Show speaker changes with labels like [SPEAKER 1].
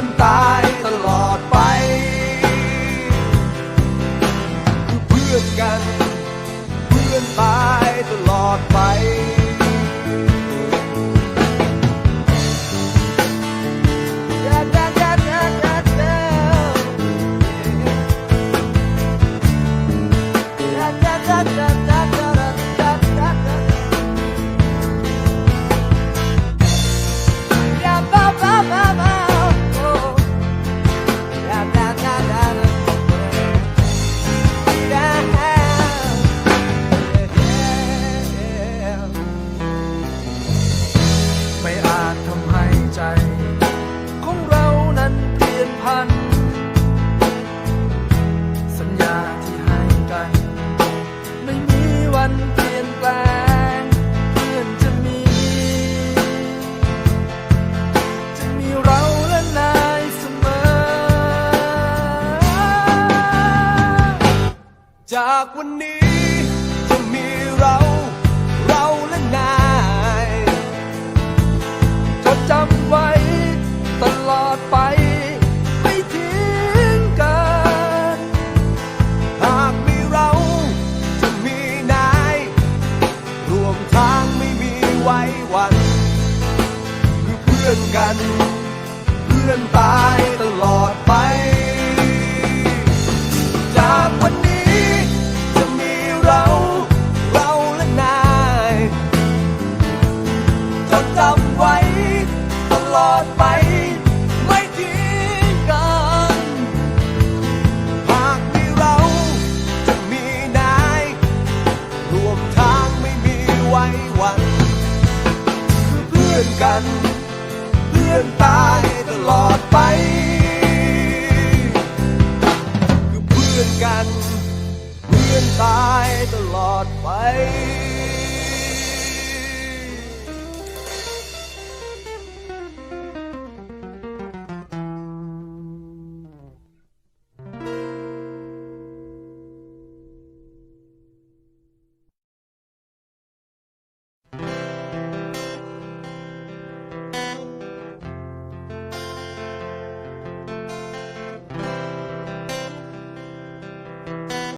[SPEAKER 1] เพื่อนตา จากวันนี้จะมีเรา เรา
[SPEAKER 2] และนาย
[SPEAKER 1] จดจำไว้ตลอดไป ไม่ทิ้งกัน
[SPEAKER 2] หากมีเราจะมีนาย รวมทางไม่มีไว้วันคือเพื่อนกัน เพื่อนตายตลอดไป จดจำไว้ ตลอดไป ไม่ทิ้งกัน หากมีเราจะมีนายรวมทางไม่มีไว้วันคือเพื่อนกัน เพื่อนตายตลอดไป คือเพื่อนกัน เพื่อนตายตลอดไป